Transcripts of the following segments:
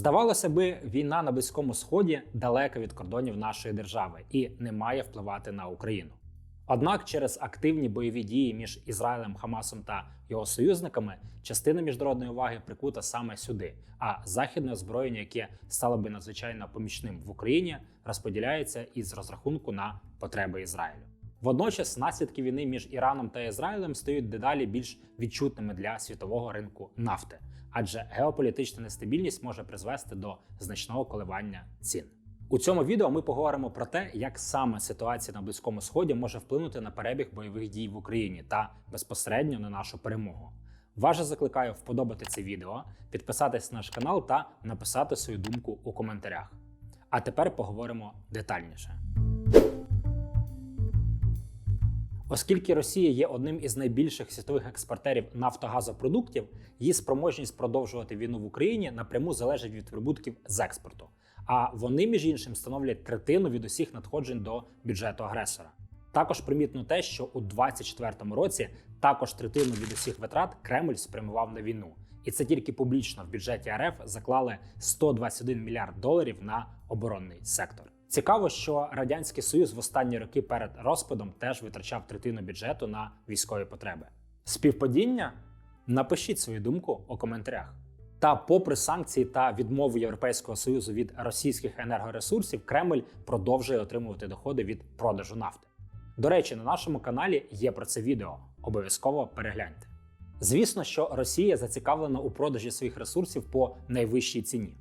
Здавалося би, війна на Близькому Сході далека від кордонів нашої держави і не має впливати на Україну. Однак через активні бойові дії між Ізраїлем, Хамасом та його союзниками частина міжнародної уваги прикута саме сюди. А західне озброєння, яке стало би надзвичайно помічним в Україні, розподіляється із розрахунку на потреби Ізраїлю. Водночас наслідки війни між Іраном та Ізраїлем стають дедалі більш відчутними для світового ринку нафти, адже геополітична нестабільність може призвести до значного коливання цін. У цьому відео ми поговоримо про те, як саме ситуація на Близькому Сході може вплинути на перебіг бойових дій в Україні та безпосередньо на нашу перемогу. Вас же закликаю вподобати це відео, підписатись на наш канал та написати свою думку у коментарях. А тепер поговоримо детальніше. Оскільки Росія є одним із найбільших світових експортерів нафтогазопродуктів, її спроможність продовжувати війну в Україні напряму залежить від прибутків з експорту. А вони, між іншим, становлять третину від усіх надходжень до бюджету агресора. Також примітно те, що у 2024 році також третину від усіх витрат Кремль спрямував на війну, і це тільки публічно в бюджеті РФ заклали 121 мільярд доларів на оборонний сектор. Цікаво, що радянський союз в останні роки перед розпадом теж витрачав третину бюджету на військові потреби. Співпадіння? Напишіть свою думку у коментарях. Та, попри санкції та відмову Європейського союзу від російських енергоресурсів, Кремль продовжує отримувати доходи від продажу нафти. До речі, на нашому каналі є про це відео. Обов'язково перегляньте. Звісно, що Росія зацікавлена у продажі своїх ресурсів по найвищій ціні.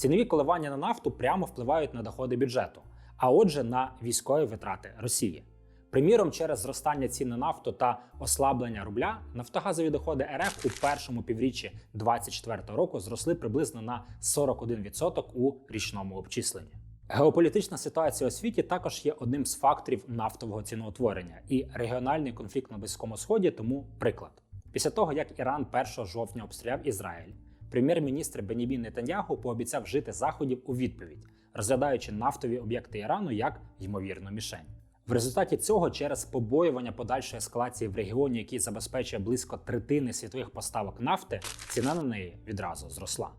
Цінові коливання на нафту прямо впливають на доходи бюджету, а отже, на військові витрати Росії. Приміром, через зростання цін на нафту та ослаблення рубля, нафтогазові доходи РФ у першому півріччі 2024 року зросли приблизно на 41% у річному обчисленні. Геополітична ситуація у світі також є одним з факторів нафтового ціноутворення, і регіональний конфлікт на Близькому Сході тому приклад. Після того, як Іран 1 жовтня обстріляв Ізраїль, прем'єр-міністр Бенімін Нетаньяху пообіцяв вжити заходів у відповідь, розглядаючи нафтові об'єкти Ірану як ймовірну мішень. В результаті цього, через побоювання подальшої ескалації в регіоні, який забезпечує близько третини світових поставок нафти, ціна на неї відразу зросла.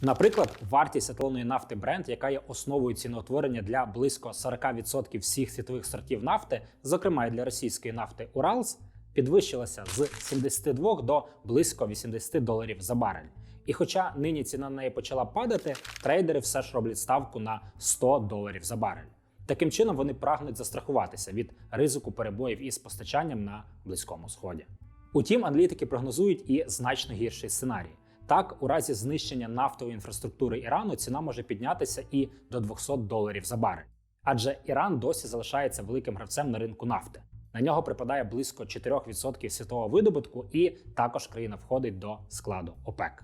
Наприклад, вартість еталонної нафти Brent, яка є основою ціноутворення для близько 40% всіх світових сортів нафти, зокрема і для російської нафти Уралс, підвищилася з 72 до близько 80 доларів за барель. І хоча нині ціна на неї почала падати, трейдери все ж роблять ставку на 100 доларів за барель. Таким чином вони прагнуть застрахуватися від ризику перебоїв із постачанням на близькому сході. Утім, аналітики прогнозують і значно гірший сценарій. Так, у разі знищення нафтової інфраструктури Ірану ціна може піднятися і до 200 доларів за барель. Адже Іран досі залишається великим гравцем на ринку нафти. На нього припадає близько 4% світового видобутку, і також країна входить до складу ОПЕК.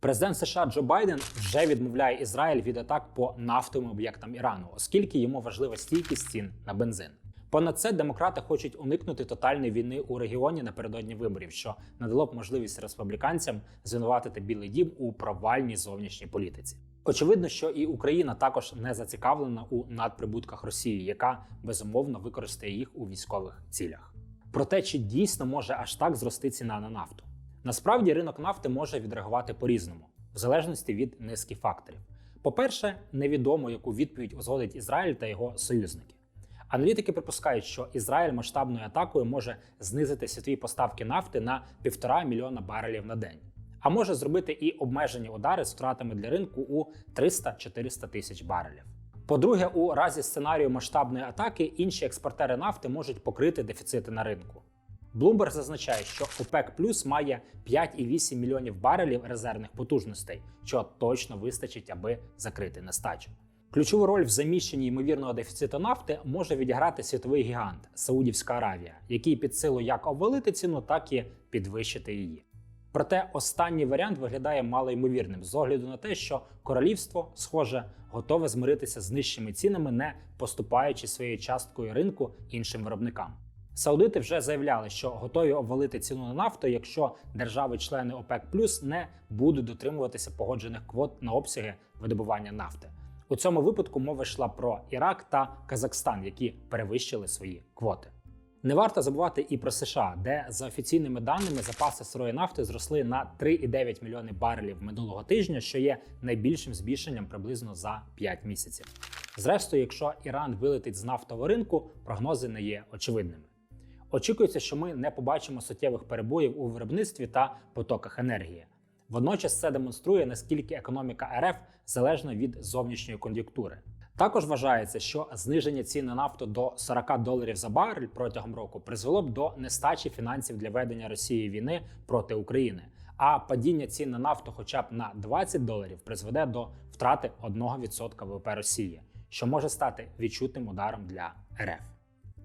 Президент США Джо Байден вже відмовляє Ізраїль від атак по нафтовим об'єктам Ірану, оскільки йому важлива стійкість цін на бензин. Понад це демократи хочуть уникнути тотальної війни у регіоні напередодні виборів, що надало б можливість республіканцям звинуватити Білий Дім у провальній зовнішній політиці. Очевидно, що і Україна також не зацікавлена у надприбутках Росії, яка безумовно використає їх у військових цілях. Проте чи дійсно може аж так зрости ціна на нафту? Насправді ринок нафти може відреагувати по-різному, в залежності від низки факторів. По-перше, невідомо, яку відповідь узгодить Ізраїль та його союзники. Аналітики припускають, що Ізраїль масштабною атакою може знизити світові поставки нафти на півтора мільйона барелів на день, а може зробити і обмежені удари з втратами для ринку у 300-400 тисяч барелів. По-друге, у разі сценарію масштабної атаки інші експортери нафти можуть покрити дефіцити на ринку. Bloomberg зазначає, що ОПЕК Плюс має 5,8 мільйонів барелів резервних потужностей, що точно вистачить, аби закрити нестачу. Ключову роль в заміщенні ймовірного дефіциту нафти може відіграти світовий гігант Саудівська Аравія, який під силу як обвалити ціну, так і підвищити її. Проте останній варіант виглядає малоймовірним з огляду на те, що королівство, схоже, готове змиритися з нижчими цінами, не поступаючи своєю часткою ринку іншим виробникам. Саудити вже заявляли, що готові обвалити ціну на нафту, якщо держави-члени ОПЕК не будуть дотримуватися погоджених квот на обсяги видобування нафти. У цьому випадку мова йшла про Ірак та Казахстан, які перевищили свої квоти. Не варто забувати і про США, де за офіційними даними запаси сирої нафти зросли на 3,9 мільйони барелів минулого тижня, що є найбільшим збільшенням приблизно за 5 місяців. Зрештою, якщо Іран вилетить з нафтового ринку, прогнози не є очевидними. Очікується, що ми не побачимо суттєвих перебоїв у виробництві та потоках енергії. Водночас це демонструє, наскільки економіка РФ залежна від зовнішньої кон'юнктури. Також вважається, що зниження цін на нафту до 40 доларів за барель протягом року призвело б до нестачі фінансів для ведення Росії війни проти України. А падіння цін на нафту, хоча б на 20 доларів, призведе до втрати 1% ВВП Росії, що може стати відчутним ударом для РФ.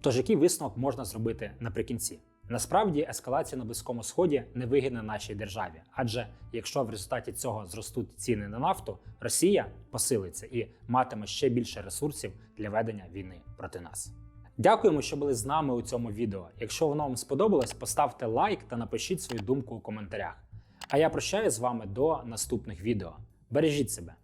Тож який висновок можна зробити наприкінці? Насправді ескалація на близькому сході невигідна нашій державі, адже якщо в результаті цього зростуть ціни на нафту, Росія посилиться і матиме ще більше ресурсів для ведення війни проти нас. Дякуємо, що були з нами у цьому відео. Якщо воно вам сподобалось, поставте лайк та напишіть свою думку у коментарях. А я прощаюсь з вами до наступних відео. Бережіть себе!